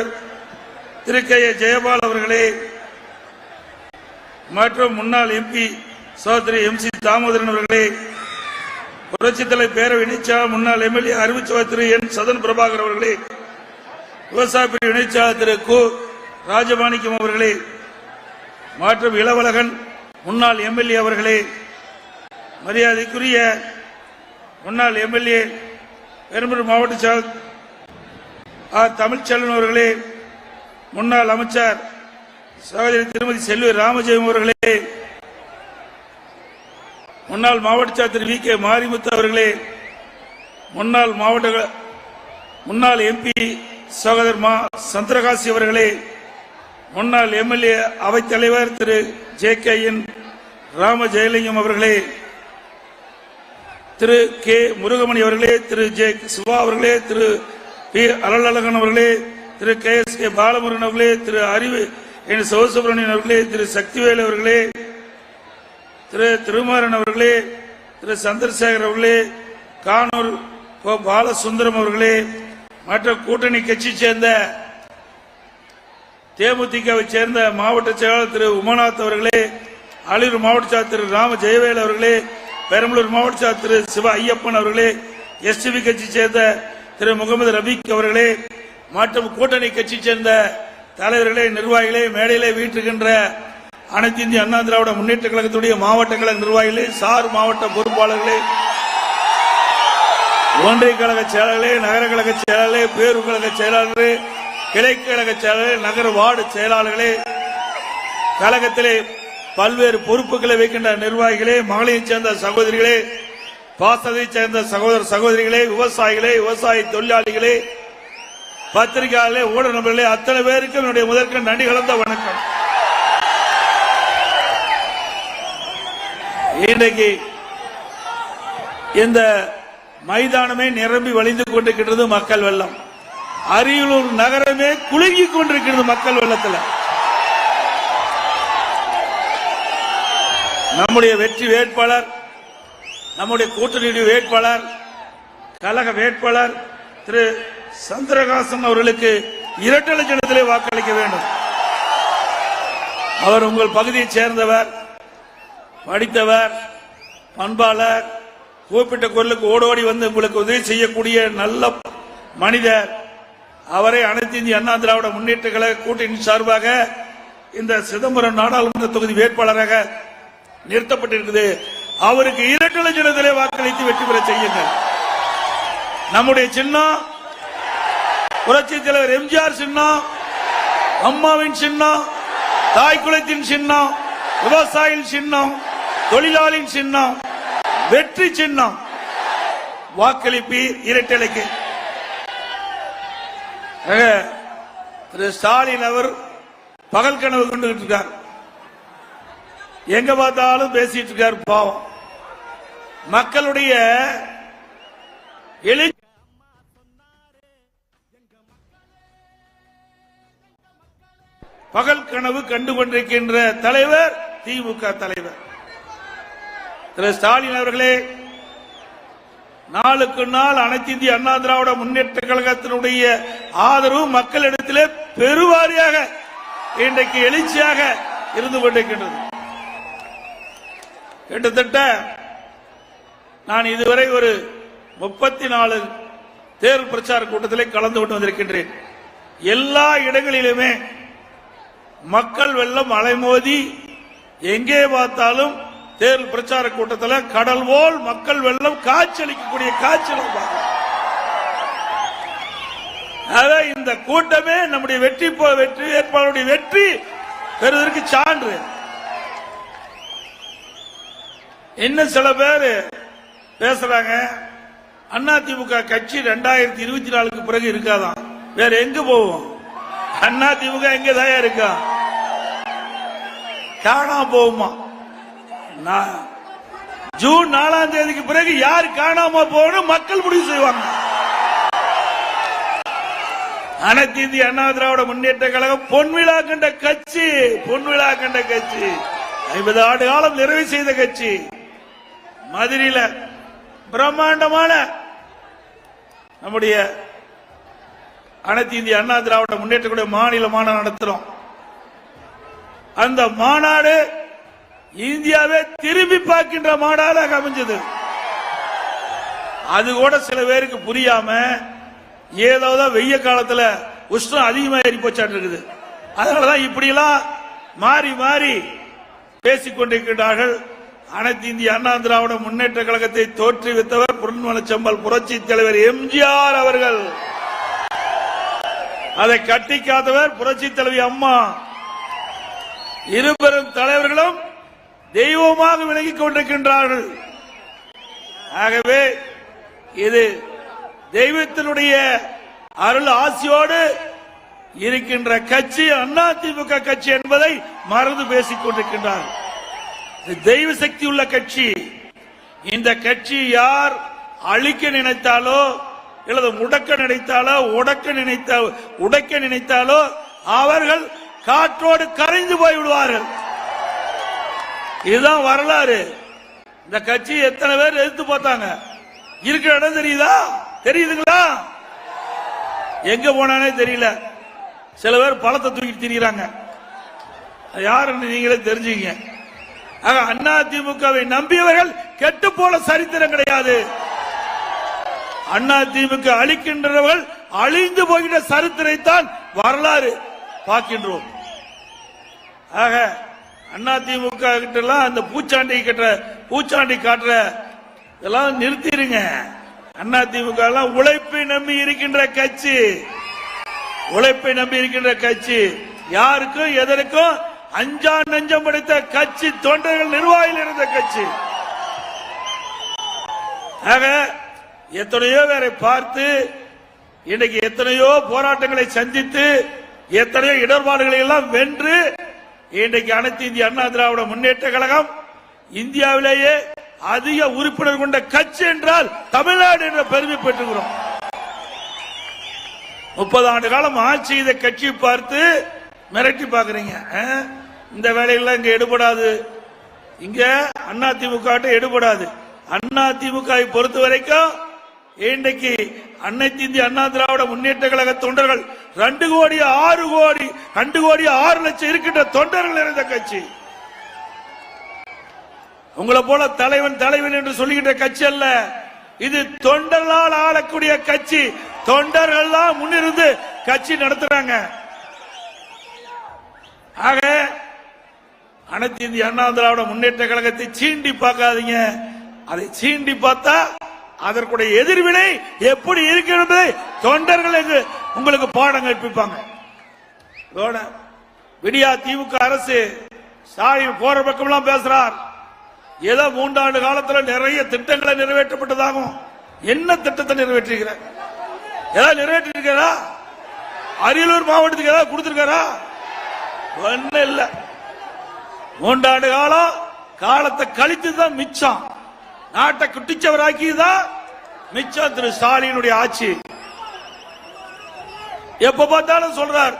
தலைவர் திரு K A. Jayapal அவர்களே மற்றும் முன்னாள் எம்பி சகோதரி எம் சி தாமோதரன் அவர்களே புரட்சித்தலை பேரவை இணைச்சாளர் முன்னாள் எம்எல்ஏ அறிவிச்சவர் திரு என் சதன் பிரபாகர் அவர்களே விவசாய பிரிவு இணைச்சாளர் திரு கு ராஜமாணிக்கம் அவர்களே மற்றும் இளவலகன் முன்னாள் எம்எல்ஏ அவர்களே மரியாதைக்குரிய முன்னாள் எம்எல்ஏ பெரம்பலூர் மாவட்ட தமிழ்ச்செல்வன் அவர்களே முன்னாள் அமைச்சர் சகோதரி திருமதி செல்வி ராமஜெயம் அவர்களே முன்னாள் மாவட்ட செயலர் திரு வி. கே. மாரிமுத்து அவர்களே முன்னாள் மாவட்ட முன்னாள் எம்பி சகோதரர் மா சந்திரகாசி அவர்களே முன்னாள் எம்எல்ஏ அவைத் தலைவர் திரு. J. K. N. Rama Jayalingam அவர்களே திரு. கே. முருகமணி அவர்களே திரு. ஜே. சிவா அவர்களே திரு. பி அலலழகன் அவர்களே திரு கே எஸ் கே பாலமுருகன் அவர்களே திரு அறிவு என் சிவசுப்ரமணியன் அவர்களே திரு சக்திவேலு அவர்களே திரு திருமாறன் அவர்களே திரு சந்திரசேகர் அவர்களே கானூர் கோ பாலசுந்தரம் அவர்களே மற்ற கூட்டணி கட்சி சேர்ந்த தேமுதிகவை சேர்ந்த மாவட்ட செயலாளர் திரு உமநாத் அவர்களே அலியூர் மாவட்ட சார் திரு ராம ஜெயவேல் அவர்களே பெரம்பலூர் மாவட்ட சார் திரு சிவ ஐயப்பன் அவர்களே எஸ்டிபி கட்சி சேர்ந்த திரு முகமது ரபீக் அவர்களே மற்றும் கூட்டணி கட்சி சேர்ந்த தலைவர்களே நிர்வாகிகளே மேடையிலே வீட்டிருக்கின்ற அனைத்து இந்திய அண்ணா திராவிட முன்னேற்ற கழகத்துடைய மாவட்ட கழக நிர்வாகிகளே சார் மாவட்ட பொறுப்பாளர்களே ஒன்றிய கழக செயலாளர்களே நகர கழக செயலாளர்களே பேரு கழக செயலாளர்களே கிளைக்கழக செயலாளர் செயலாளர்களே நகர வார்டு செயலாளர்களே கழகத்திலே பல்வேறு பொறுப்புகளை வைக்கின்ற நிர்வாகிகளே மகளிரைச் சேர்ந்த சகோதரிகளே பாசத்தைச் சேர்ந்த சகோதர சகோதரிகளே விவசாயிகளே விவசாய தொழிலாளிகளே பத்திரிகையாளர்களே ஊடக நபர்களே அத்தனை பேருக்கும் என்னுடைய முதற்க நன்றி கலந்த வணக்கம். இன்றைக்கு இந்த மைதானமே நிரம்பி வழிந்து கொண்டிருக்கின்றது மக்கள் வெள்ளம். அரியலூர் நகரமே குலுங்கி கொண்டிருக்கிறது மக்கள் வெள்ளத்தில். நம்முடைய வெற்றி வேட்பாளர் நம்முடைய கூட்டணி வேட்பாளர் கழக வேட்பாளர் திரு சந்திரகாசன் அவர்களுக்கு இரட்டை லட்சணத்திலே வாக்களிக்க வேண்டும். அவர் உங்கள் பகுதியைச் சேர்ந்தவர் படித்தவர் பண்பாளர் கூப்பிட்ட குரலுக்கு ஓடோடி வந்து உங்களுக்கு உதவி செய்யக்கூடிய நல்ல மனிதர். அவரை அனைத்து இந்திய அண்ணா திராவிட முன்னேற்ற கழக கூட்டணி சார்பாக இந்த சிதம்பரம் நாடாளுமன்ற தொகுதி வேட்பாளராக நிறுத்தப்பட்டிருக்குது. அவருக்கு இரண்டு லட்சத்திலே வாக்களித்து வெற்றி பெற செய்யுங்கள். நம்முடைய சின்னம் புரட்சி தலைவர் எம்ஜிஆர் சின்னம் அம்மாவின் சின்னம் தாய் குலத்தின் சின்னம் விவசாயின் சின்னம் தொழிலாளியின் சின்னம் வெற்றி சின்னம் வாக்களிப்பீர் இரட்டலைக்கு. திரு ஸ்டாலின் அவர் பகல் கனவு கொண்டு இருக்கார். எங்க பார்த்தாலும் பேசிட்டு இருக்கார் பாவம். மக்களுடைய பகல் கனவு கண்டு கொண்டிருக்கின்ற தலைவர் திமுக தலைவர். திரு ஸ்டாலின் அவர்களே நாளுக்கு நாள் அனைத்து இந்திய அண்ணா திராவிட முன்னேற்ற கழகத்தினுடைய ஆதரவு மக்களிடத்திலே பெருவாரியாக இன்றைக்கு எழுச்சியாக இருந்து கொண்டிருக்கின்றது. கிட்டத்தட்ட நான் இதுவரை ஒரு முப்பத்தி நாலு தேர்தல் பிரச்சார கூட்டத்திலே கலந்து கொண்டு வந்திருக்கின்றேன். எல்லா இடங்களிலுமே மக்கள் வெள்ளம் அலைமோதி எங்கே பார்த்தாலும் தேர்தல் பிரச்சார கூட்டத்தில் கடல் போல் மக்கள் வெள்ளம் காய்ச்சலிக்கக்கூடிய காய்ச்சல் இந்த கூட்டமே நம்முடைய வெற்றி போ- வெற்றி வேட்பாளருடைய வெற்றி பெறுவதற்கு சான்று. இன்னும் சில பேர் பேசுறாங்க. அதிமுக கட்சி ரெண்டாயிரத்தி இருபத்தி நாலுக்கு பிறகு இருக்காதான் வேற எங்க போவோம்? அதிமுக எங்க தான் இருக்கா? காணாம போகுமா நான் ஜூன் நாலாம் தேதிக்கு பிறகு யார் காணாம போகணும் மக்கள் முடிவு செய்வாங்க. அனைத்து இந்திய அண்ணா திராவிட முன்னேற்ற கழகம் பொன்விழா கண்ட கட்சி பொன்விழா கண்ட கட்சி. ஐம்பது ஆண்டு காலம் நிறைவு செய்த கட்சி. மதுரையில பிரம்மாண்டமான நம்முடைய அனைத்து இந்திய அண்ணா திராவிட முன்னேற்ற மாநில மாநாடு நடத்துறோம். அந்த மாநாடு இந்தியாவே திரும்பி பார்க்கின்ற மாநாடாக அமைஞ்சது. அது கூட சில பேருக்கு புரியாம ஏதாவது வெய்ய காலத்துல உஷ்ணம் அதிகமா ஏறி போச்சாட்டு இருக்குது. அதனாலதான் இப்படி எல்லாம் மாறி மாறி பேசிக் கொண்டிருக்கிறார்கள் அனைத்து இந்திய அண்ணா திராவிட முன்னேற்ற கழகத்தை தோற்றுவித்தவர் புரண்மலச்சம்பல் புரட்சி தலைவர் எம்ஜிஆர் அவர்கள். அதை கட்டி காத்தவர் புரட்சி தலைவி அம்மா. இருபெரும் தலைவர்களும் தெய்வமாக விலகிக் கொண்டிருக்கின்றார்கள். ஆகவே இது தெய்வத்தினுடைய அருள் ஆசியோடு இருக்கின்ற கட்சி அதிமுக கட்சி என்பதை மறந்து பேசிக் கொண்டிருக்கின்றார் தெய்வ சக்தி உள்ள கட்சி. இந்த கட்சி யார் அழிக்க நினைத்தாலோ அல்லது முடக்க நினைத்தாலோ உடக்க நினைத்த உடைக்க நினைத்தாலோ அவர்கள் காற்றோடு கரைந்து போய் விடுவார்கள். இதுதான் வரலாறு. இந்த கட்சி எத்தனை பேர் எதிர்த்து பார்த்தாங்க? இருக்கிற இடம் தெரியுதா? தெரியுதுங்களா? எங்க போனானே தெரியல. சில பேர் பழத்தை தூக்கிட்டு திரிகிறாங்க யாருன்னு நீங்களே தெரிஞ்சுக்கங்க. அண்ணா திமுகவை நம்பியவர்கள் கெட்டு போல சரித்திரம் கிடையாது. அண்ணா திமுக அழிக்கின்றவர்கள் அழிந்து போகின்ற சரித்திரைத்தான் வரலாறு பார்க்கின்றோம். ஆக அண்ணா திமுக கிட்ட எல்லாம் அந்த பூச்சாண்டி கட்டுற பூச்சாண்டி காட்டுற இதெல்லாம் நிறுத்திடுங்க அண்ணா திமுக எல்லாம் உழைப்பை நம்பி இருக்கின்ற கட்சி. உழைப்பை நம்பி இருக்கின்ற கட்சி. யாருக்கும் எதற்கும் அஞ்சா நெஞ்சம் படைத்த கட்சி தொண்டர்கள் நிர்வாகியில் இருந்த கட்சி. ஆக எத்தனையோ பேரை பார்த்து இன்னைக்கு எத்தனையோ போராட்டங்களை சந்தித்து எத்தனையோ இடர்பாடுகளை எல்லாம் வென்று இன்றைக்கு அனைத்து இந்திய அண்ணா திராவிட முன்னேற்ற கழகம் இந்தியாவிலேயே அதிக உறுப்பினர் கொண்ட கட்சி என்றால் தமிழ்நாடு என்ற பெருமை பெற்றுகிறோம் முப்பது ஆண்டு காலம் ஆட்சி செய்த கட்சி பார்த்து மிரட்டி பாக்குறீங்க இந்த வேலையெல்லாம் இங்க எடுபடாது. இங்க அண்ணா திமுக எடுபடாது. அண்ணா திமுக பொறுத்த வரைக்கும் இன்றைக்கு அன்னைக்கு இந்திய அண்ணா திராவிட முன்னேற்ற கழக தொண்டர்கள் ரெண்டு கோடி ஆறு கோடி ரெண்டு கோடி ஆறு லட்சம் இருக்கின்ற தொண்டர்கள் நிறைந்த கட்சி. உங்களை போல தலைவன் தலைவன் என்று சொல்லுகின்ற கட்சி அல்ல. இது தொண்டர்களால் ஆளக்கூடிய கட்சி. தொண்டர்கள் தான் முன்னிருந்து கட்சி நடத்துறாங்க. ஆக அனைத்து இந்திய அண்ணா திராவிட முன்னேற்ற கழகத்தை சீண்டி பார்க்காதீங்க. அதை சீண்டி பார்த்தா அதற்குடைய எதிர்வினை எப்படி இருக்கிறது தொண்டர்களுக்கு உங்களுக்கு பாடம் கற்பிப்பாங்க. இதோட விடியா திமுக அரசு ஸ்டாலின் போற பக்கம்லாம் பேசுறார். ஏதோ மூன்றாண்டு காலத்தில் நிறைய திட்டங்களை நிறைவேற்றப்பட்டதாகும் என்ன திட்டத்தை நிறைவேற்றிருக்கிற? ஏதாவது நிறைவேற்றிருக்கிறா அரியலூர் மாவட்டத்துக்கு ஏதாவது கொடுத்திருக்காரா? ஒன்னும் இல்லை. மூன்றாண்டு காலம் காலத்தை கழித்து தான் மிச்சம். நாட்டை குட்டிச்சவராக்கியதான் மிச்சம் திரு ஸ்டாலினுடைய ஆட்சி. எப்ப பார்த்தாலும் சொல்றார்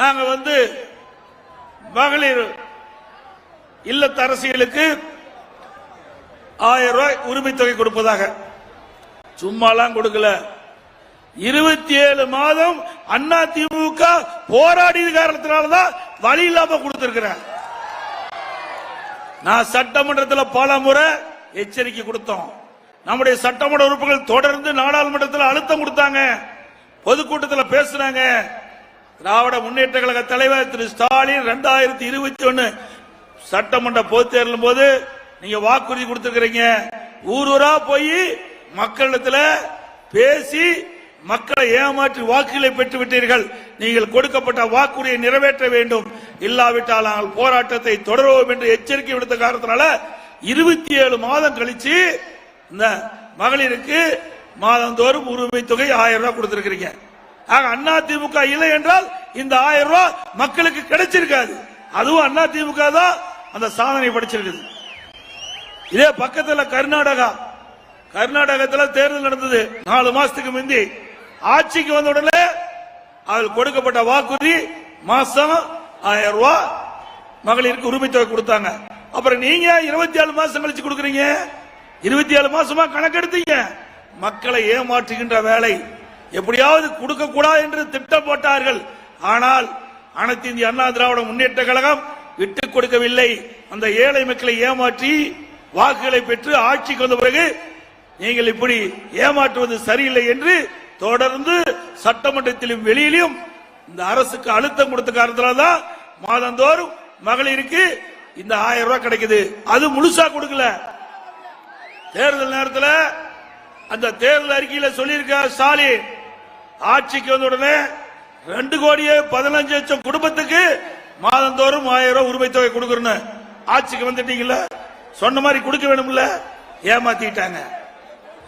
நாங்க வந்து மகளிர் இல்லத்தரசிகளுக்கு ஆயிரம் ரூபாய் உரிமை தொகை கொடுப்பதாக. சும்மாலாம் கொடுக்கல. இருபத்தி ஏழு மாதம் அண்ணா திமுக போராடிய காரணத்தினாலதான் வழி இல்லாம கொடுத்திருக்கிறேன் நான் சட்டமன்றத்தில் பல முறை எச்சரிக்கை கொடுத்தோம். நம்முடைய சட்டமன்ற உறுப்பினர்கள் தொடர்ந்து நாடாளுமன்றத்தில் அழுத்தம் கொடுத்தாங்க. பொதுக்கூட்டத்தில் பேசுனாங்க. திராவிட முன்னேற்ற கழக தலைவர் திரு ஸ்டாலின் இரண்டாயிரத்தி இருபத்தி ஒன்னு சட்டமன்ற பொது தேர்தலும் போது நீங்க வாக்குறுதி கொடுத்திருக்கிறீங்க. ஊர் ஊரா போய் மக்களிடத்துல பேசி மக்களை ஏமாற்றி வாக்குகளை பெற்று விட்டீர்கள் நீங்கள் கொடுக்கப்பட்ட வாக்குறுதியை நிறைவேற்ற வேண்டும். இல்லாவிட்டால் நாங்கள் போராட்டத்தை தொடருவோம் என்று எச்சரிக்கை விடுத்த காரணத்தினால இருபத்தி ஏழு மாதம் கழிச்சு இந்த மகளிருக்கு மாதந்தோறும் உரிமை தொகை ஆயிரம் ரூபாய் கொடுத்திருக்கிறீங்க. ஆக அண்ணா திமுக இல்லை என்றால் இந்த ஆயிரம் ரூபாய் மக்களுக்கு கிடைச்சிருக்காது. அதுவும் அண்ணா திமுக தான் அந்த சாதனை படிச்சிருக்குது. இதே பக்கத்துல கர்நாடகா. கர்நாடகத்தில் தேர்தல் நடந்தது. நாலு மாசத்துக்கு முந்தி ஆட்சிக்கு வந்த உடனே அதில் கொடுக்கப்பட்ட வாக்குறுதி மாசம் ஆயிரம் ரூபாய் மகளிருக்கு உரிமை தொகை கொடுத்தாங்க. அப்புறம் நீங்க இருபத்தி ஏழு மாசம் கழிச்சு கொடுக்குறீங்க? இருபத்தி ஏழு மாசமா கணக்கெடுத்தீங்க. மக்களை ஏமாற்றுகின்ற வேலை எப்படியாவது கொடுக்க கூடாது என்று திட்டம் போட்டார்கள் ஆனால் அனைத்து இந்திய அண்ணா திராவிட முன்னேற்ற கழகம் விட்டு கொடுக்கவில்லை. அந்த ஏழை மக்களை ஏமாற்றி வாக்குகளை பெற்று ஆட்சிக்கு வந்த பிறகு நீங்கள் இப்படி ஏமாற்றுவது சரியில்லை என்று தொடர்ந்து சட்டமன்றத்திலும் வெளியிலும் இந்த அரசுக்கு அழுத்தம் கொடுத்த காரணத்தினால தான் மாதந்தோறும் மகளிருக்கு இந்த ஆயிரம் ரூபாய் கிடைக்குது. அது முழுசா கொடுக்கல. தேர்தல் நேரத்தில் அந்த தேர்தல் அறிக்கையில சொல்லியிருக்க ஸ்டாலின் ஆட்சிக்கு வந்த உடனே ரெண்டு கோடியே பதினஞ்சு லட்சம் குடும்பத்துக்கு மாதந்தோறும் ஆயிரம் ரூபாய் உரிமை தொகை கொடுக்கணும் ஆட்சிக்கு வந்துட்டீங்களா சொன்ன மாதிரி கொடுக்க வேணும்ல? ஏமாத்திட்டாங்க.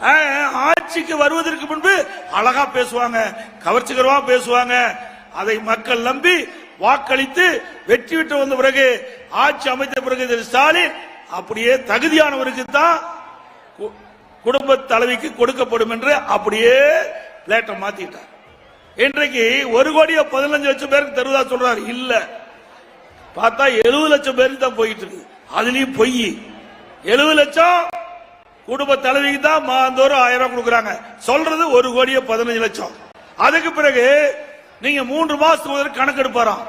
ஆட்சிக்கு வருவதற்கு முன்பு அழகா பேசுவாங்க கவர்ச்சிகரமா பேசுவாங்க. அதை மக்கள் நம்பி வாக்களித்து வெற்றி பெற்று வந்த பிறகு ஆட்சி அமைத்த பிறகு திரு ஸ்டாலின் அப்படியே தகுதியானவருக்கு தான் கு- குடும்ப தலைவிக்கு கொடுக்கப்படும் என்று அப்படியே பிளேட்டை மாத்திட்டார். இன்றைக்கு ஒரு கோடியே பதினஞ்சு லட்சம் பேருக்கு தருவதா சொல்றாரு. இல்ல. பார்த்தா எழுபது லட்சம் பேருக்கு தான் போயிட்டு இருக்கு. அதுலயும் பொய். எழுபது லட்சம் குடும்ப தலைவிக்கு தான் மாதந்தோறும் ஆயிரம் ரூபாய் கொடுக்குறாங்க. சொல்றது ஒரு கோடியே பதினஞ்சு லட்சம். அதுக்கு பிறகு நீங்க மூன்று மாசத்துக்கு முதல்ல கணக்கு எடுப்பாராம்.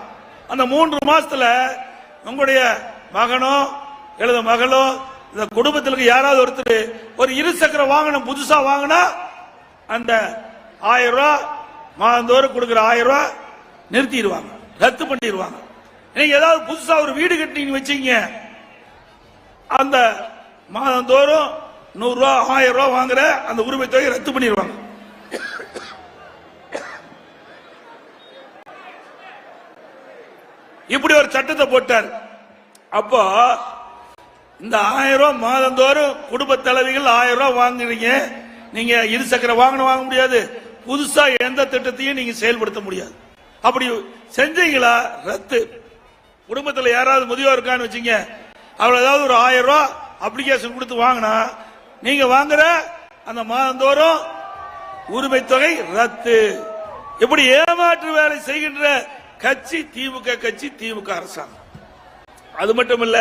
அந்த மூன்று மாசத்துல உங்களுடைய மகனோ எழுத மகளோ இந்த குடும்பத்தில் யாராவது ஒருத்தர் ஒரு இருசக்கர வாகனம் புதுசா வாங்கினா அந்த ஆயிரம் ரூபாய் மாதந்தோறும் கொடுக்குற ஆயிரம் ரூபாய் நிறுத்திடுவாங்க. ரத்து பண்ணிடுவாங்க. நீங்க ஏதாவது புதுசா ஒரு வீடு கட்டினீங்க வச்சீங்க. அந்த மாதந்தோறும் நூறு ரூபா ஆயிரம் ரூபாய் வாங்குற அந்த உரிமை தொகையை ரத்து பண்ணிடுவாங்க. இப்படி ஒரு சட்டத்தை போட்டார். அப்போ இந்த ஆயிரம் ரூபாய் மாதந்தோறும் குடும்ப தலைவிகள் ஆயிரம் ரூபாய் வாங்குறீங்க. நீங்க இருசக்கர வாகனம் வாங்க முடியாது. புதுசா எந்த திட்டத்தையும் நீங்க செயல்படுத்த முடியாது. அப்படி செஞ்சீங்களா? ரத்து. குடும்பத்தில் யாராவது முதியோர் இருக்கான்னு வச்சீங்க அவள் ஏதாவது ஒரு ஆயிரம் ரூபாய் அப்ளிகேஷன் கொடுத்து வாங்கினா நீங்க வாங்குற அந்த மாதந்தோறும் உரிமை தொகை ரத்து. இப்படி ஏமாற்று வேலை செய்கின்ற கட்சி திமுக கட்சி திமுக அரசாங்கம். அது மட்டும் இல்ல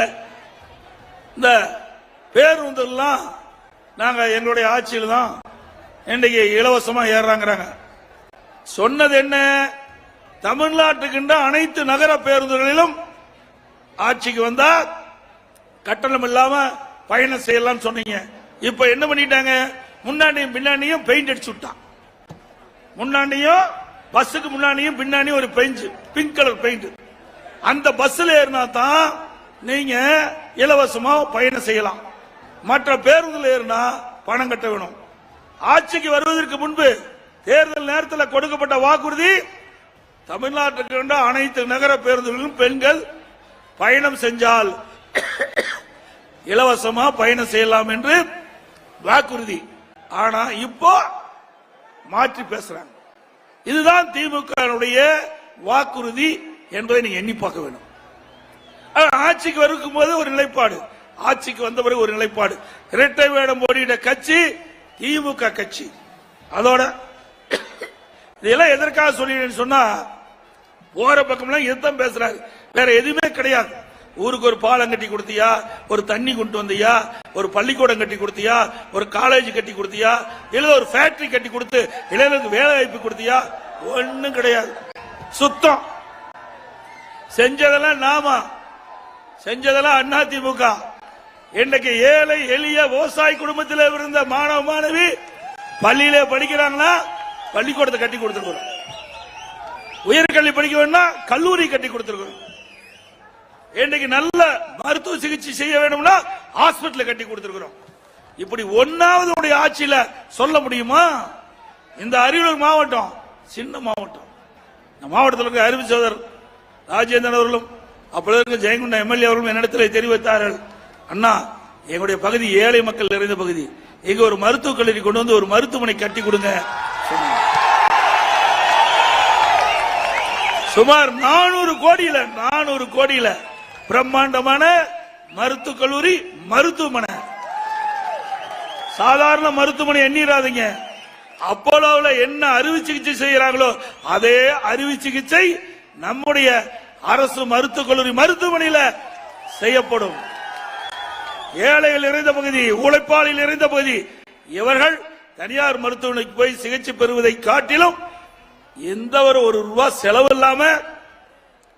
இந்த பேருந்தெல்லாம் நாங்க எங்களுடைய ஆட்சியில் தான் இன்னைக்கு இலவசமா ஏறாங்கிறாங்க சொன்னது என்ன? தமிழ்நாட்டுக்கின்ற அனைத்து நகர பேருந்துகளிலும் ஆட்சிக்கு வந்தா கட்டணம் இல்லாம பயணம் செய்யலாம்னு சொன்னீங்க. இப்ப என்ன பண்ணிட்டாங்க? முன்னாடியும் பின்னாடியும் பெயிண்ட் அடிச்சு விட்டான். முன்னாடியும் பஸ்ஸுக்கு முன்னாடியும் பின்னாடியும் ஒரு பெயிண்ட் பிங்க் கலர் பெயிண்ட் அந்த பஸ்ல ஏறினா தான் நீங்க இலவசமா பயணம் செய்யலாம். மற்ற பேருந்துல ஏறினா பணம் கட்ட வேணும். ஆட்சிக்கு வருவதற்கு முன்பு தேர்தல் நேரத்தில் கொடுக்கப்பட்ட வாக்குறுதி தமிழ்நாட்டுக்கு கொண்ட அனைத்து நகர பேருந்துகளிலும் பெண்கள் பயணம் செஞ்சால் இலவசமா பயணம் செய்யலாம் என்று வாக்குறுதி. ஆனா இப்போ மாற்றி பேசுறாங்க. இதுதான் திமுக வாக்குறுதி என்பதை நீங்க எண்ணி பார்க்க வேண்டும் ஆட்சிக்கு வருக்கும் போது ஒரு நிலைப்பாடு. ஆட்சிக்கு வந்த பிறகு ஒரு நிலைப்பாடு. இரட்டை வேடம் போடியிட கட்சி திமுக கட்சி. அதோட இதெல்லாம் எதற்காக சொல்லிடுன்னு சொன்னா போற பக்கம்லாம் இதுதான் பேசுறாரு. வேற எதுவுமே கிடையாது. ஊருக்கு ஒரு பாலம் கட்டி கொடுத்தியா? ஒரு தண்ணி கொண்டு வந்தியா? ஒரு பள்ளிக்கூடம் கட்டி கொடுத்தியா? ஒரு காலேஜ் கட்டி கொடுத்தியா? இல்ல ஒரு ஃபேக்டரி கட்டி கொடுத்து இளைஞர்களுக்கு வேலை வாய்ப்பு கொடுத்தியா? ஒன்றும் கிடையாது. சுத்தம். செஞ்சதெல்லாம் நாம. செஞ்சதெல்லாம் அண்ணா திமுக இன்னைக்கு ஏழை எளிய விவசாய குடும்பத்தில் இருந்த மாணவ மாணவி பள்ளியில படிக்கிறாங்கன்னா பள்ளிக்கூடத்தை கட்டி கொடுத்துருக்கோம் உயர்கல்வி படிக்க வேணும்னா கல்லூரி கட்டி கொடுத்துருக்கோம் இன்னைக்கு நல்ல மருத்துவ சிகிச்சை செய்ய வேணும்னா ஹாஸ்பிட்டல் கட்டி கொடுத்திருக்கிறோம். இப்படி ஒன்னாவது உடைய ஆட்சியில சொல்ல முடியுமா? இந்த அரியலூர் மாவட்டம் சின்ன மாவட்டம். இந்த மாவட்டத்தில் இருக்க அறிவு சோதர் ராஜேந்திரன் அவர்களும் அப்பொழுது இருக்க ஜெயங்குண்ட எம்எல்ஏ அவர்களும் என்னிடத்தில் தெரிவித்தார்கள். அண்ணா எங்களுடைய பகுதி ஏழை மக்கள் நிறைந்த பகுதி. எங்க ஒரு மருத்துவக் கல்லூரி கொண்டு வந்து ஒரு மருத்துவமனை கட்டி கொடுங்க. சுமார் நானூறு கோடியில நானூறு கோடியில பிரம்மாண்டமான மருத்துவக் கல்லூரி மருத்துவமனை. சாதாரண மருத்துவமனை எண்ணிடாதீங்க அப்போலோவில் என்ன அறுவை சிகிச்சை செய்கிறாங்களோ அதே அறுவை சிகிச்சை நம்முடைய அரசு மருத்துவக் கல்லூரி மருத்துவமனையில் செய்யப்படும். ஏழைகள் நிறைந்த பகுதி உழைப்பாளிகள் நிறைந்த பகுதி இவர்கள் தனியார் மருத்துவமனைக்கு போய் சிகிச்சை பெறுவதை காட்டிலும் எந்த ஒரு ஒரு ரூபா செலவு இல்லாமல்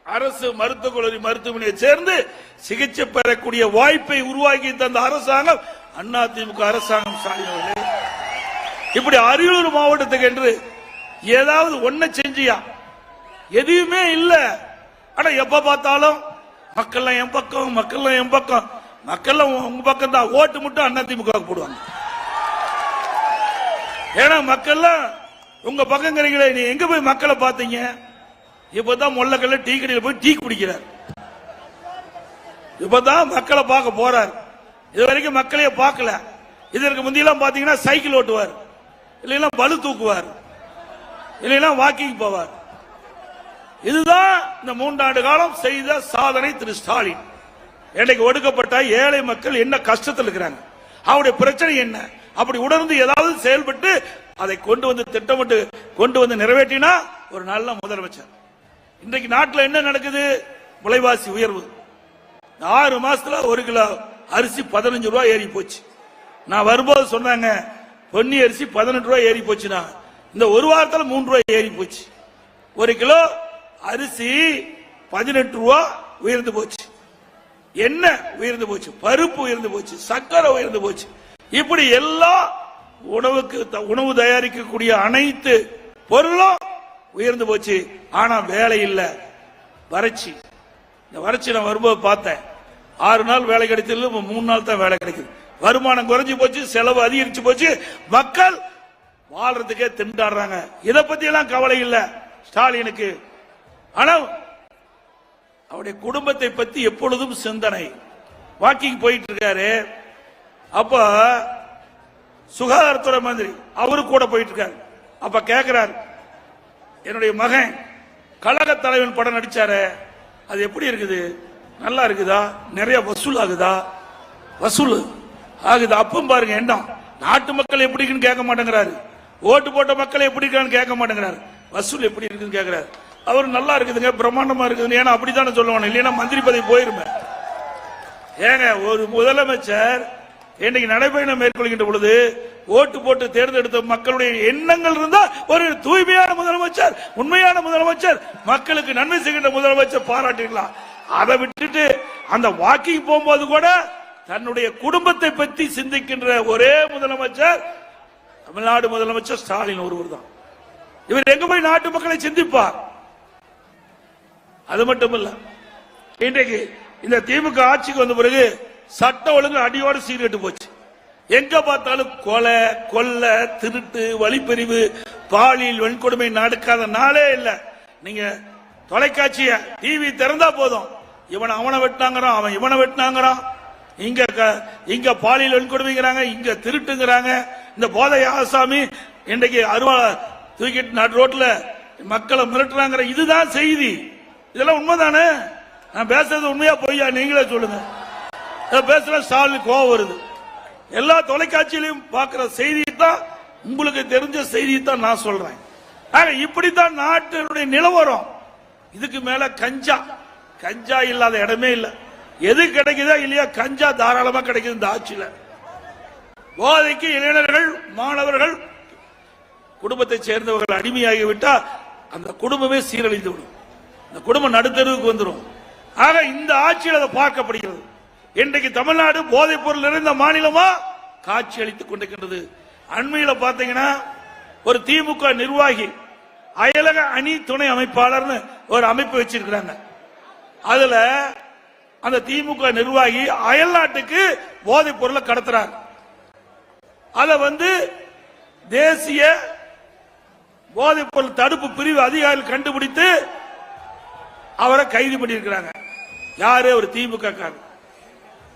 அரசு மருத்துவக் கல்லூரி மருத்துவமனையை சேர்ந்து சிகிச்சை பெறக்கூடிய வாய்ப்பை உருவாக்கி தந்த அரசாங்கம் அண்ணா திமுக அரசாங்கம் ஸ்டாலின் இப்படி அரியலூர் மாவட்டத்துக்கு என்று ஏதாவது ஒன்ன செஞ்சியா? எதுவுமே இல்ல. ஆனா எப்ப பார்த்தாலும் மக்கள்லாம் என் பக்கம் மக்கள்லாம் என் பக்கம். மக்கள்லாம் உங்க பக்கம் தான். ஓட்டு மட்டும் அண்ணா திமுக போடுவாங்க. ஏன்னா மக்கள்லாம் உங்க பக்கங்கிறீங்களே நீ எங்க போய் மக்களை பார்த்தீங்க? இப்பதான் முள்ளக்கல்ல டீ கடையில் போய் டீ குடிக்கிறார். இப்பதான் மக்களை பார்க்க போறார். இது வரைக்கும் மக்களையே பார்க்கல. இதற்கு முந்தியெல்லாம் பாத்தீங்கன்னா சைக்கிள் ஓட்டுவார். இல்லைன்னா பலு தூக்குவார். இல்லைன்னா வாக்கிங் போவார். இதுதான் இந்த மூன்றாண்டு காலம் செய்த சாதனை திரு ஸ்டாலின். இன்னைக்கு ஒடுக்கப்பட்ட ஏழை மக்கள் என்ன கஷ்டத்தில் இருக்கிறாங்க? அவருடைய பிரச்சனை என்ன? அப்படி உணர்ந்து ஏதாவது செயல்பட்டு அதை கொண்டு வந்து திட்டமிட்டு கொண்டு வந்து நிறைவேற்றினா ஒரு நல்ல முதலமைச்சர். இன்றைக்கு நாட்டில் என்ன நடக்குது? விலைவாசி உயர்வு. ஆறு மாசத்துல ஒரு கிலோ அரிசி பதினஞ்சு ரூபா ஏறி போச்சு. நான் வரும்போது சொன்னாங்க பொன்னி அரிசி பதினெட்டு ரூபா ஏறி போச்சுன்னா இந்த ஒரு வாரத்தில் மூன்று ரூபாய் ஏறி போச்சு. ஒரு கிலோ அரிசி பதினெட்டு ரூபா உயர்ந்து போச்சு. என்ன உயர்ந்து போச்சு? பருப்பு உயர்ந்து போச்சு. சர்க்கரை உயர்ந்து போச்சு. இப்படி எல்லா உணவுக்கு த- உணவு தயாரிக்கக்கூடிய அனைத்து பொருளும் உயர்ந்து போச்சு. ஆனா வேலை இல்ல. வறட்சி. இந்த வறட்சி நான் வரும்போது பார்த்தேன். ஆறு நாள் வேலை கிடைச்சது இப்ப மூணு நாள் தான் வேலை கிடைக்குது. வருமானம் குறைஞ்சு போச்சு செலவு அதிகரிச்சு போச்சு. மக்கள் வாழ்றதுக்கே திண்டாடுறாங்க. இதை பத்தி எல்லாம் கவலை இல்லை. ஸ்டாலினுக்கு. ஆனா அவருடைய குடும்பத்தை பத்தி எப்பொழுதும் சிந்தனை. வாக்கிங் போயிட்டு இருக்காரு அப்ப சுகாதாரத்துறை மந்திரி அவரு கூட போயிட்டு இருக்காரு அப்ப கேக்குறாரு என்னுடைய மகன் கழக தலைவன் படம் நடிச்சாரு அது எப்படி இருக்குது? நல்லா இருக்குதா? நிறைய வசூல் ஆகுதா? வசூல் ஆகுது? அப்பவும் பாருங்க எண்ணம் நாட்டு மக்கள் எப்படிக்குன்னு கேட்க மாட்டேங்கிறாரு. ஓட்டு போட்ட மக்கள் எப்படி இருக்கான்னு கேட்க மாட்டேங்கிறாரு. வசூல் எப்படி இருக்குன்னு கேட்கிறாரு. அவர் நல்லா இருக்குதுங்க பிரம்மாண்டமா இருக்குதுன்னு. ஏன்னா அப்படித்தானே சொல்லுவாங்க இல்லைன்னா மந்திரி பதவி போயிருமே. ஏங்க ஒரு முதலமைச்சர் இன்றைக்கு நடைபயணம் மேற்கொள்கின்ற பொழுது ஓட்டு போட்டு தேர்ந்தெடுத்த மக்களுடைய எண்ணங்கள் இருந்தா ஒரு தூய்மையான முதலமைச்சர் உண்மையான முதலமைச்சர் மக்களுக்கு நன்மை செய்கின்ற முதலமைச்சர் பாராட்டிக்கலாம் அதை விட்டுட்டு அந்த வாக்கிங் போகும்போது கூட தன்னுடைய குடும்பத்தை பற்றி சிந்திக்கின்ற ஒரே முதலமைச்சர் தமிழ்நாடு முதலமைச்சர் ஸ்டாலின் ஒருவர் தான் இவர் எங்க போய் நாட்டு மக்களை சிந்திப்பார்? அது மட்டும் இல்ல இன்றைக்கு இந்த திமுக ஆட்சிக்கு வந்த பிறகு சட்ட ஒழுங்கு அடியோடு சீரட்டு போச்சு. எங்க பார்த்தாலும் கொலை கொள்ளை திருட்டு வழிப்பறிவு பாலியல் வன்கொடுமை நடக்காத நாளே இல்ல. நீங்க தொலைக்காட்சிய டிவி திறந்தா போதும். இவன் அவனை வெட்டினாங்கிறான் அவன் இவனை வெட்டினாங்கிறான். இங்க க- இங்க பாலியல் வன்கொடுமைங்கிறாங்க இங்க திருட்டுங்கிறாங்க. இந்த போதை ஆசாமி இன்றைக்கு அருவா தூக்கிட்டு நடு ரோட்ல மக்களை மிரட்டுறாங்கிற இதுதான் செய்தி. இதெல்லாம் உண்மைதானே? நான் பேசுறது உண்மையா பொய்யா? நீங்களே சொல்லுங்க. பேசுற ஸ்டாலின் கோவம் வருது. எல்லா தொலைக்காட்சியிலையும் பார்க்கிற செய்தி தான் உங்களுக்கு தெரிஞ்ச செய்தி தான் நான் சொல்றேன். ஆக இப்படித்தான் நாட்டினுடைய நிலவரம் இதுக்கு மேல கஞ்சா. கஞ்சா இல்லாத இடமே இல்லை. எது கிடைக்குதா இல்லையா கஞ்சா தாராளமா கிடைக்குது இந்த ஆட்சியில. போதைக்கு இளைஞர்கள் மாணவர்கள் குடும்பத்தை சேர்ந்தவர்கள் அடிமையாகிவிட்டா அந்த குடும்பமே சீரழிந்து விடும். இந்த குடும்பம் நடுத்தருவுக்கு வந்துடும் ஆக இந்த ஆட்சியில் அதை பார்க்கப்படுகிறது. இன்றைக்கு தமிழ்நாடு போதைப் பொருள் நிறைந்த மாநிலமா? காட்சி அளித்துக் கொண்டிருக்கின்றது. அண்மையில பாத்தீங்கன்னா ஒரு திமுக நிர்வாகி அயலக அணி துணை அமைப்பாளர்னு ஒரு அமைப்பு வச்சிருக்கிறாங்க. அதுல அந்த திமுக நிர்வாகி அயல் நாட்டுக்கு போதைப் பொருளை கடத்துறாங்க. அத வந்து தேசிய போதைப் பொருள் தடுப்பு பிரிவு அதிகாரிகள் கண்டுபிடித்து அவரை கைது பண்ணியிருக்கிறாங்க. யாரு? ஒரு திமுக காரன்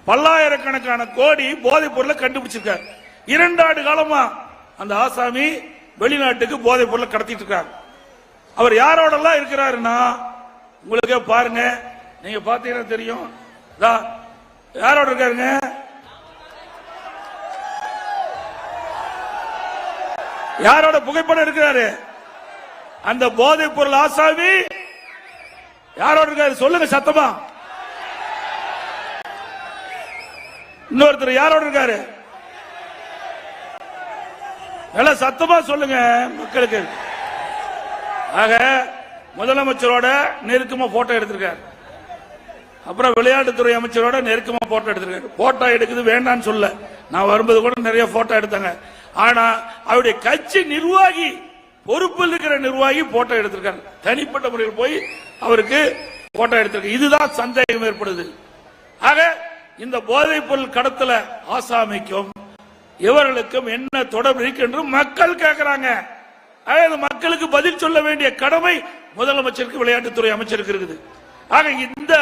பல்லாயிரக்கணக்கான கோடி போதைப் பொருளை கண்டுபிடிச்சிருக்காரு. இரண்டு ஆண்டு காலமா அந்த ஆசாமி வெளிநாட்டுக்கு போதைப் பொருளை கடத்திட்டு இருக்காங்க அவர் யாரோடலாம் இருக்கிறாருன்னா உங்களுக்கே பாருங்க நீங்க பாத்தீங்கன்னா தெரியும். யாரோட இருக்காருங்க? யாரோட புகைப்படம் இருக்கிறாரு அந்த போதைப் பொருள் ஆசாமி. யாரோட இருக்காரு? சொல்லுங்க சத்தமா. இன்னொருத்தர் யாரோட இருக்காரு? நல்லா சத்தமா சொல்லுங்க மக்களுக்கு. ஆக முதலமைச்சரோட நெருக்கமா போட்டோ எடுத்திருக்காரு. அப்புறம் விளையாட்டுத்துறை அமைச்சரோட நெருக்கமா போட்டோ எடுத்திருக்காரு. போட்டோ எடுக்குது வேண்டாம்னு சொல்ல. நான் வரும்போது கூட நிறைய போட்டோ எடுத்தாங்க. ஆனா அவருடைய கட்சி நிர்வாகி பொறுப்பில் இருக்கிற நிர்வாகி போட்டோ எடுத்திருக்காரு. தனிப்பட்ட முறையில் போய் அவருக்கு போட்டோ எடுத்திருக்காரு இதுதான் சந்தேகம் ஏற்படுது. ஆக இந்த போதைப் பொருள் கடத்தல ஆசாமிக்கும் இவர்களுக்கும் என்ன தொடர்பு இருக்கு என்று மக்கள் கேட்கிறாங்க அதாவது மக்களுக்கு பதில் சொல்ல வேண்டிய கடமை முதலமைச்சருக்கு விளையாட்டுத்துறை அமைச்சருக்கு இருக்குது. ஆக இந்த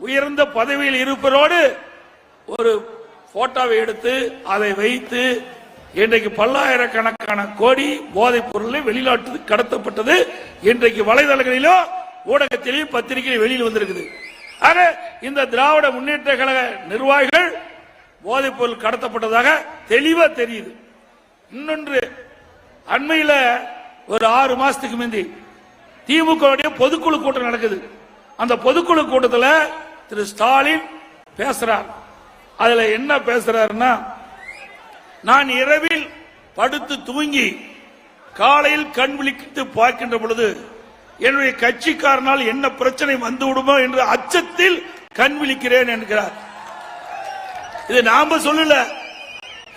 உயர்ந்த பதவியில் இருப்பதோடு ஒரு போட்டோவை எடுத்து அதை வைத்து இன்றைக்கு பல்லாயிரக்கணக்கான கோடி போதைப் பொருளை வெளிநாட்டு கடத்தப்பட்டது. இன்றைக்கு வலைதளங்களிலும் ஊடகத்திலேயும் பத்திரிகையில் வெளியில் வந்திருக்குது. ஆக இந்த திராவிட முன்னேற்ற கழக நிர்வாகிகள் போதைப் பொருள் கடத்தப்பட்டதாக தெளிவா தெரியுது. இன்னொன்று அண்மையில் ஒரு ஆறு மாசத்துக்கு முந்தி திமுக பொதுக்குழு கூட்டம் நடக்குது. அந்த பொதுக்குழு கூட்டத்தில் திரு ஸ்டாலின் பேசுறார். அதுல என்ன பேசுறாருன்னா நான் இரவில் படுத்து தூங்கி காலையில் கண் விழித்து பார்க்கின்ற பொழுது என்னுடைய கட்சிக்காரனால் என்ன பிரச்சனை வந்து விடுமோ என்று அச்சத்தில் கண் விழிக்கிறேன் என்கிறார். இது நாம சொல்லல.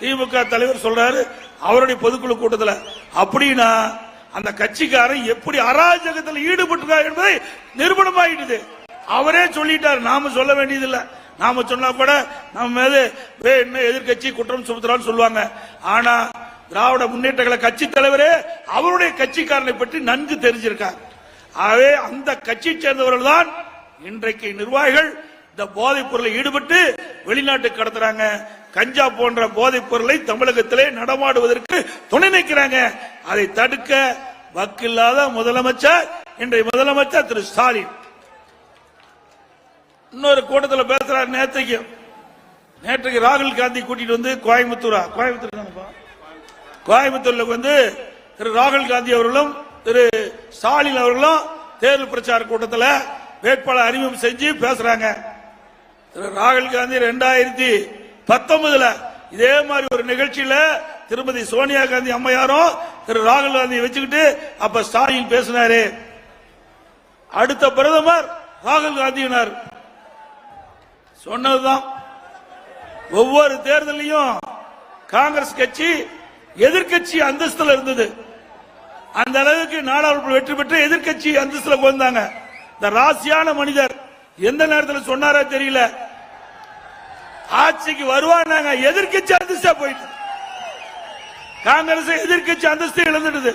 திமுக தலைவர் சொல்றாரு அவருடைய பொதுக்குழு கூட்டத்தில் அப்படின்னா அந்த கட்சிக்காரன் எப்படி அராஜகத்தில் ஈடுபட்டிருக்கார் என்பதை நிரூபணமாயிடுது அவரே சொல்லிட்டார் நாம சொல்ல வேண்டியதில்லை. நாம சொன்னா கூட நம்ம மீது வே- என்ன எதிர்க்கட்சி குற்றம் சுமத்துறான்னு சொல்லுவாங்க. ஆனா திராவிட முன்னேற்ற கழக கட்சி தலைவரே அவருடைய கட்சிக்காரனை பற்றி நன்கு தெரிஞ்சிருக்கார். ஆகவே அந்த கட்சியை சேர்ந்தவர்கள் தான் இன்றைக்கு நிர்வாகிகள் இந்த போதைப் பொருளை ஈடுபட்டு வெளிநாட்டுக்கு கடத்துறாங்க. கஞ்சா போன்ற போதைப் பொருளை தமிழகத்திலே நடமாடுவதற்கு துணை நிற்கிறாங்க. அதை தடுக்க வக்கில்லாத முதலமைச்சர் இன்றைய முதலமைச்சர் திரு ஸ்டாலின். இன்னொரு கூட்டத்தில் பேசுறாரு நேற்றைக்கு நேற்றைக்கு ராகுல் காந்தி கூட்டிட்டு வந்து கோயம்புத்தூரா? கோயம்புத்தூர் கோயம்புத்தூர்ல வந்து திரு ராகுல் காந்தி அவர்களும் திரு ஸ்டாலின் அவர்களும் தேர்தல் பிரச்சார கூட்டத்தில் வேட்பாளர் அறிமுகம் செஞ்சு பேசுறாங்க. திரு ராகுல் காந்தி ரெண்டாயிரத்தி பத்தொன்பதுல இதே மாதிரி ஒரு நிகழ்ச்சியில திருமதி சோனியா காந்தி அம்மையாரும் திரு ராகுல் காந்தி வச்சுக்கிட்டு அப்ப ஸ்டாலின் பேசினாரு. அடுத்த பிரதமர் ராகுல் காந்தியினர். சொன்னதுதான். ஒவ்வொரு தேர்தலையும் காங்கிரஸ் கட்சி எதிர்க்கட்சி அந்தஸ்தில் இருந்தது. அந்த அளவுக்கு நாடாளுமன்ற வெற்றி பெற்று எதிர்க்கட்சி அந்தஸ்துல வந்தாங்க இந்த ராசியான மனிதர் எந்த நேரத்தில் சொன்னாரோ தெரியல. ஆட்சிக்கு வருவாங்க எதிர்க்கட்சி அந்தஸ்தா போயிட்டு. காங்கிரஸ் எதிர்கட்சி அந்தஸ்து இழந்துடுது.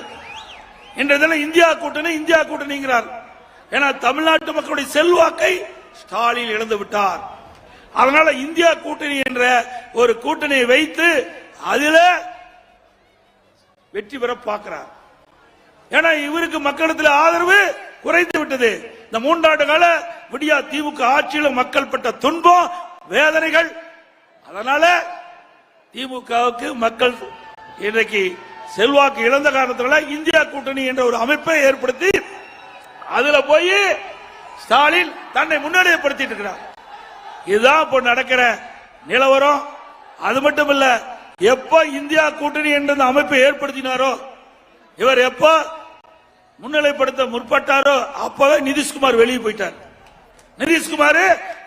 இன்றைய தினம் இந்தியா கூட்டணி இந்தியா கூட்டணிங்கிறார். ஏன்னா தமிழ்நாட்டு மக்களுடைய செல்வாக்கை ஸ்டாலின் இழந்து விட்டார். அதனால இந்தியா கூட்டணி என்ற ஒரு கூட்டணியை வைத்து அதில் வெற்றி பெற பார்க்கிறார். ஏன்னா இவருக்கு மக்களிடத்தில் ஆதரவு குறைந்து விட்டது. இந்த மூன்றாண்டு கால விடியா திமுக ஆட்சியில் மக்கள் பட்ட துன்பம் வேதனைகள் அதனால திமுகவுக்கு மக்கள் இன்றைக்கு செல்வாக்கு இழந்த காரணத்தினால இந்தியா கூட்டணி என்ற ஒரு அமைப்பை ஏற்படுத்தி அதுல போய் ஸ்டாலின் தன்னை முன்னிலைப்படுத்திட்டு இருக்கிறார். இதுதான் இப்ப நடக்கிற நிலவரம். அது மட்டும் இல்ல எப்ப இந்தியா கூட்டணி என்ற அமைப்பை ஏற்படுத்தினாரோ இவர் எப்போ முன்னிலைப்படுத்த முற்பட்டாரோ அப்பவே நிதிஷ்குமார் வெளியே போயிட்டார். நிதிஷ்குமார்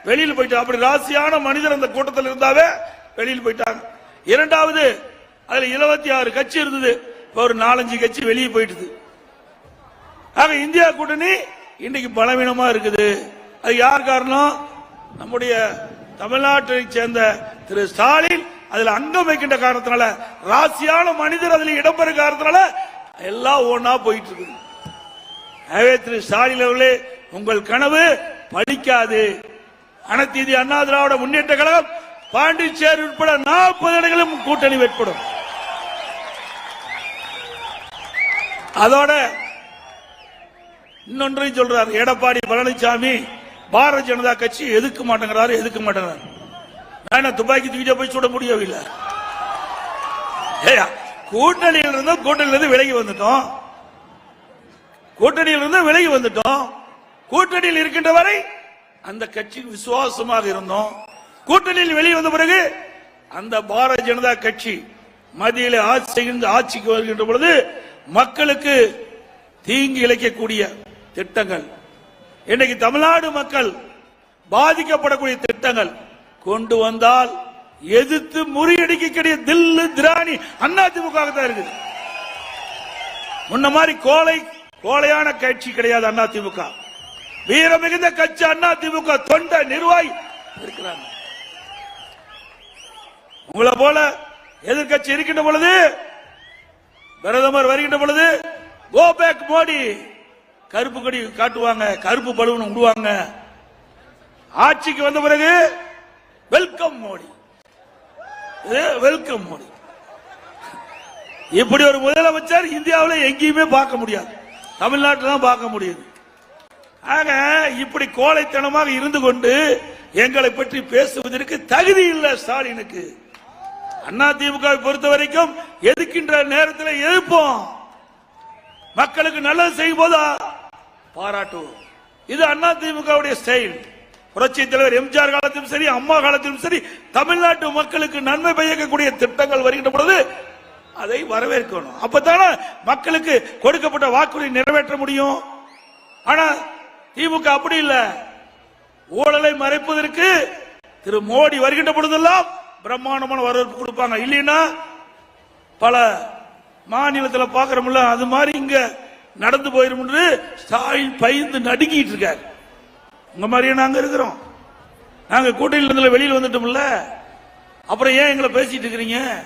வெளியில் போயிட்டார். அப்படி ராசியான மனிதர் அந்த கூட்டத்தில் இருந்தாவே வெளியில் போயிட்டாங்க இரண்டாவது அதுல இருபத்தி ஆறு கட்சி இருந்தது. இப்ப ஒரு நாலஞ்சு கட்சி வெளியே போயிட்டுது. ஆக இந்தியா கூட்டணி இன்னைக்கு பலவீனமா இருக்குது. அது யார் காரணம்? நம்முடைய தமிழ்நாட்டை சேர்ந்த திரு ஸ்டாலின் அதுல அங்கம் வைக்கின்ற காரணத்தினால ராசியான மனிதர் அதில் இடம்பெற காரணத்தினால எல்லாம் ஒன்னா போயிட்டு இருக்குது எனவே திரு ஸ்டாலின் அவர்களே உங்கள் கனவு பலிக்காது அனைத்து இந்திய அண்ணா திராவிட முன்னேற்ற கழகம் பாண்டிச்சேரி உட்பட நாற்பது இடங்களும் கூட்டணி வெட்படும். அதோட இன்னொன்றையும் சொல்றார் எடப்பாடி பழனிசாமி பாரதிய ஜனதா கட்சி எதுக்க மாட்டேங்கிறாரு எதுக்க மாட்டேங்கிறாரு? நான் துப்பாக்கி தூக்கிட்டு போய் சுட முடியவில்லை. கூட்டணியில் இருந்தோம் கூட்டணியிலிருந்து விலகி வந்துட்டோம். கூட்டணியில் இருந்து விலகி வந்துட்டோம். கூட்டணியில் இருக்கின்ற வரை அந்த கட்சி விசுவாசமாக இருந்தோம். கூட்டணியில் வெளியே வந்த பிறகு அந்த பாரதிய ஜனதா கட்சி மத்தியில் ஆட்சி செய்கின்ற ஆட்சிக்கு வருகின்ற பொழுது மக்களுக்கு தீங்கு இழைக்கக்கூடிய திட்டங்கள். இன்னைக்கு தமிழ்நாடு மக்கள் பாதிக்கப்படக்கூடிய திட்டங்கள். கொண்டு வந்தால் எதிர்த்து முறியடிக்கக்கூடிய தில்லு திராணி அதிமுக தான் இருக்குது. முன்ன மாதிரி கோலை கோலையான கட்சி கிடையாது அண்ணா திமுக. வீர மிகுந்த கட்சி அண்ணா திமுக. தொண்ட நிர்வாகி இருக்கிறாங்க. உங்களை போல எதிர்கட்சி இருக்கின்ற பொழுது பிரதமர் வருகின்ற பொழுது கோ பேக் மோடி கருப்பு கொடி காட்டுவாங்க கருப்பு பலூன் விடுவாங்க ஆட்சிக்கு வந்த பிறகு வெல்கம் மோடி. வெல்கம் மோடி. இப்படி ஒரு முதலமைச்சர் இந்தியாவில் எங்கேயுமே பார்க்க முடியாது. தமிழ்நாட்டில் தான் பார்க்க முடியுது. ஆக இப்படி கோழைத்தனமாக இருந்து கொண்டு எங்களை பற்றி பேசுவதற்கு தகுதி இல்லை ஸ்டாலினுக்கு. அண்ணா திமுக பொறுத்த வரைக்கும் எதிர்க்கின்ற நேரத்தில் எதிர்ப்போம் மக்களுக்கு நல்லது செய்யும் போதா பாராட்டுவோம். இது அண்ணா திமுகவுடைய ஸ்டைல். புரட்சி தலைவர் எம்ஜிஆர் காலத்திலும் சரி அம்மா காலத்திலும் சரி தமிழ்நாட்டு மக்களுக்கு நன்மை பயக்கக்கூடிய திட்டங்கள் வருகின்ற பொழுது அதை வரவேற்கணும். அப்பதானே மக்களுக்கு கொடுக்கப்பட்ட வாக்குறுதி நிறைவேற்ற முடியும். ஆனா திமுக அப்படி இல்ல. ஊழலை மறைப்பதற்கு திரு மோடி வருகின்ற பொழுதெல்லாம் பிரம்மாண்டமான வரவேற்பு கொடுப்பாங்க. இல்லைன்னா பல மாநிலத்தில் பார்க்குறோம்ல அது மாதிரி இங்க நடந்து போயிடும் என்று ஸ்டாலின் பயந்து நடுங்கிட்டு இருக்காரு. உங்க மாதிரியே நாங்க இருக்கிறோம். நாங்க கூட்டணியில இருந்து வெளியில் வந்துட்டோம்ல. அப்புறம் ஏன் எங்களை பேசிட்டு இருக்கிறீங்க?